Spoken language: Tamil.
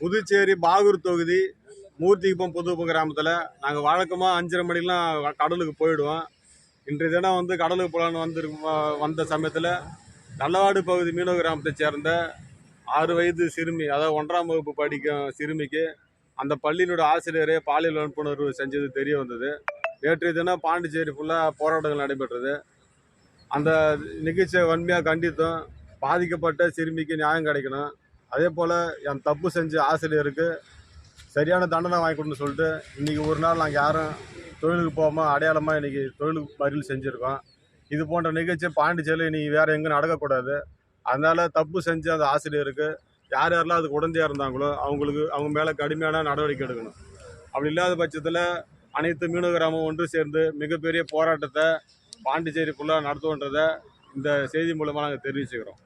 புதுச்சேரி பாகூர் தொகுதி மூர்த்திக்குப்பம் புதுப்பம் கிராமத்தில். நாங்கள் வழக்கமாக அஞ்சரை மணிக்கெலாம் கடலுக்கு போயிடுவோம். இன்றைய தினம் வந்து கடலுக்கு போகலான்னு வந்து வந்த சமயத்தில் நல்லவாடு பகுதி மீனவ கிராமத்தை சேர்ந்த ஆறு வயது சிறுமி அதாவது ஒன்றாம் வகுப்பு படிக்கும் சிறுமிக்கு அந்த பள்ளியினுடைய ஆசிரியரே பாலியல் வன்புணர்வு செஞ்சது தெரிய வந்தது. நேற்றைய தினம் பாண்டிச்சேரி ஃபுல்லாக போராட்டங்கள் நடைபெற்றது. அந்த நிகழ்ச்சியை வன்மையாக கண்டித்தும். பாதிக்கப்பட்ட சிறுமிக்கு நியாயம் கிடைக்கணும். அதே போல் என் தப்பு செஞ்ச ஆசிரியருக்கு சரியான தண்டனை வாங்கி கொடுன்னு சொல்லிட்டு இன்றைக்கி ஒரு நாள் நாங்கள் யாரும் தொழிலுக்கு போகாமல் அடையாளமாக இன்றைக்கி தொழிலுக்கு பதில் செஞ்சுருக்கோம். இது போன்ற நிகழ்ச்சி பாண்டிச்சேரியில் இன்றைக்கி வேறு எங்கேயும் நடக்கக்கூடாது. அதனால் தப்பு செஞ்ச அந்த ஆசிரியருக்கு யார் யாரெல்லாம் அதுக்கு உடந்தையாக இருந்தாங்களோ அவங்களுக்கு அவங்க மேலே கடுமையான நடவடிக்கை எடுக்கணும். அப்படி இல்லாத பட்சத்தில் அனைத்து மீனவ கிராமம் ஒன்று சேர்ந்து மிகப்பெரிய போராட்டத்தை பாண்டிச்சேரி ஃபுல்லாக நடத்துவோன்றதை இந்த செய்தி மூலமாக நாங்கள் தெரிவிச்சுக்கிறோம்.